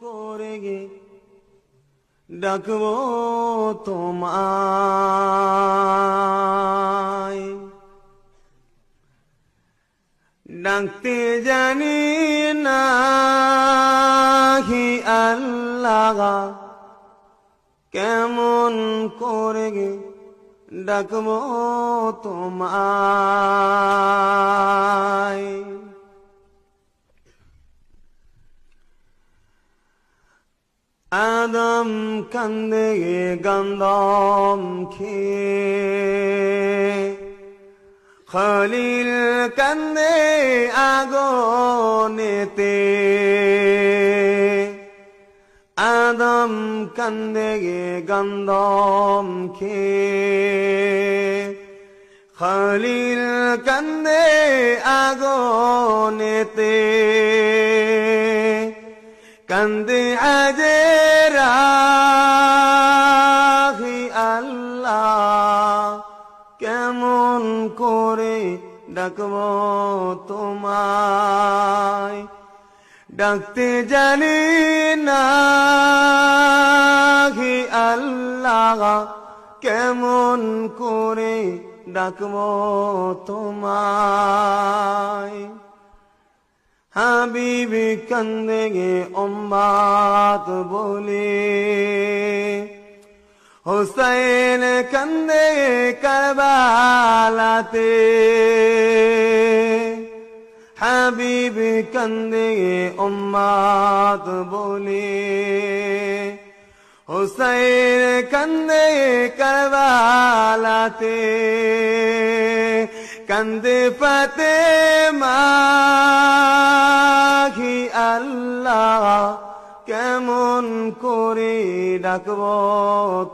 করে গে ডাকবো তোমায়। ডাকতে জানি না হি আল্লাহ কেমন করে গে ডাকবো তোমায়। আদম কান্দে গন্ধম খেয়ে খলিল কান্দে আগনেতে আদম কান্দে গন্ধম খেয়ে খলিল কান্দে আগনেতে কান্দে আজেরা আল্লাহ, কেমন করে ডাকব তোমায়? ডাকতে জানি না হি আল্লাহ, কেমন করে ডাকব তোমায়? হাবিবি কান্দে গে অম্বাত বলে হোসেন কান্দে করবালাতে হাবিবি কান্দে গে অম্বাত বলে হোসেন কান্দে ফতে মাঘি আল্লাহ, কেমন করে ডাকব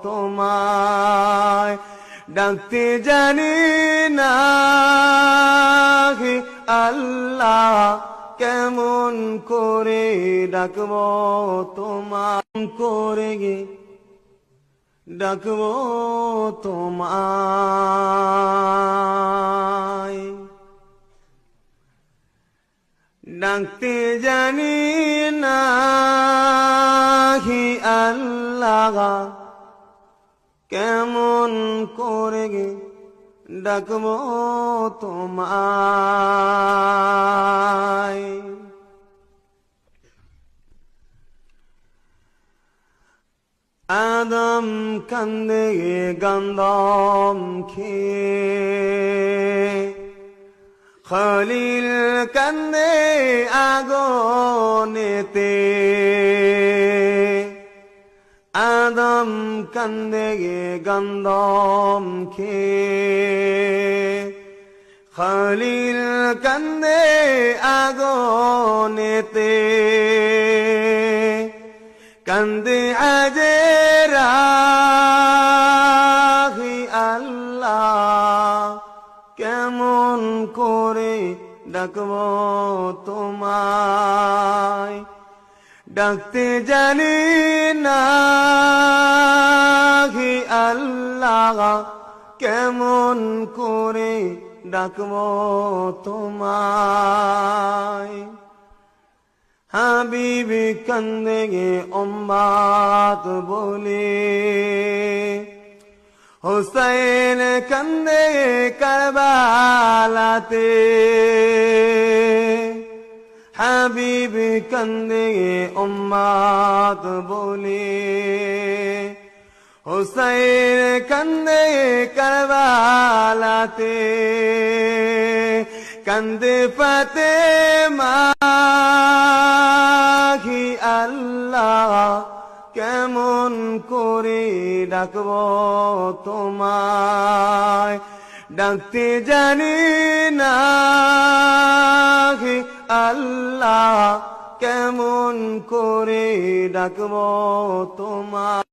তোমায়? ডাকতে জানি না আল্লাহ, কেমন করে ডাকব তোমার করে গে, ডাকবো তোমায়। ডাকতে জানি না আল্লাহ। কেমন করে গে ডাকবো তোমায়? আদম কান্দে গন্ধম খেয়ে খলিল কান্দে আগনেতে। আদম কান্দে গন্ধম খেয়ে খলিল কান্দে আগনেতে। কান্দে আজেরা ডাকব তোমায়। ডাকতে জানি না আল্লাহ কেমন করে ডাকব তোমায়। হাবিবি কান্দে অম্বাত বলে। হোসেন কান্দে করবালাতে হাবিবি কান্দে অম্বাত বলে হোসেন কান্দে করবালাতে কান্দে ফতে মাঘি আল্লাহ কেমন করে ডাকব তোমায়? ডাকতে জানি না আল্লাহ কেমন করে ডাকব তোমায়?